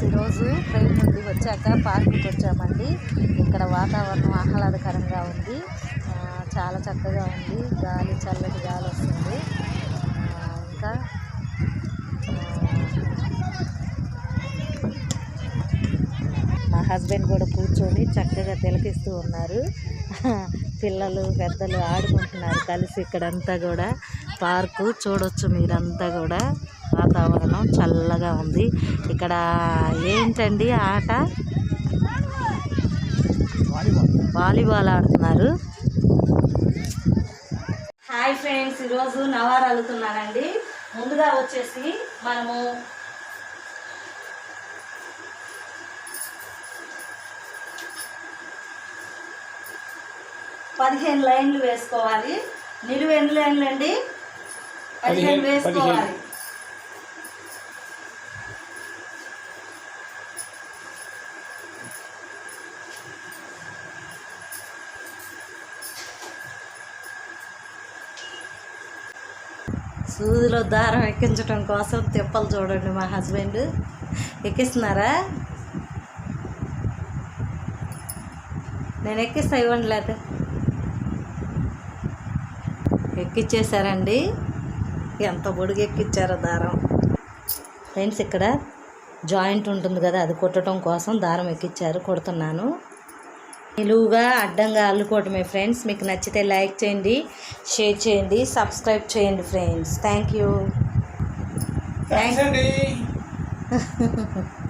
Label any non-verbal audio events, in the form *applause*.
Friends ఈరోజు train నుండి వచ్చాక పార్కుకి వచ్చామండి. ఇక్కడ వాతావరణం ఆహ్లాదకరంగా ఉంది. ఆ, చాలా చక్కగా ఉంది. గాలి చల్లటి గాలి వస్తుంది. హస్బెండ్ కూడా కూర్చొని చక్కగా తిలకిస్తూ ఉన్నారు. పిల్లలు పెద్దలు ఆడుకుంటున్నారు కలిసి ఇక్కడంతా కూడా. పార్కు చూడొచ్చు మీరంతా కూడా. వాతావరణం చల్లగా ఉంది. ఇక్కడ ఏంటండి ఆట? వాలీబాల్ ఆడుతున్నారు. హాయ్ ఫ్రెండ్స్ ఈరోజు నవారు అల్లుతున్నానండి. ముందుగా వచ్చేసి మనము పదిహేను లైన్లు వేసుకోవాలి. నిలువు ఎన్ని లైన్లు అండి? పదిహేను వేసుకోవాలి. సూదిలో దారం ఎక్కించడం కోసం తిప్పలు చూడండి మా హస్బెండ్. ఎక్కిస్తున్నారా? నేను ఎక్కిస్తా ఇవ్వండి లేకపోతే. ఎక్కిచ్చేసారండి. ఎంత పొడుగు ఎక్కిచ్చారో దారం. ఫ్రెండ్స్ ఇక్కడ జాయింట్ ఉంటుంది కదా అది కుట్టడం కోసం దారం ఎక్కిచ్చారు కుడుతున్నాను. నిలువుగా అడ్డంగా అల్లుకోవటమే ఫ్రెండ్స్ మీకు నచ్చితే లైక్ చేయండి షేర్ చేయండి సబ్స్క్రైబ్ చేయండి ఫ్రెండ్స్ థ్యాంక్ యూ థ్యాంక్స్ అండి. *laughs*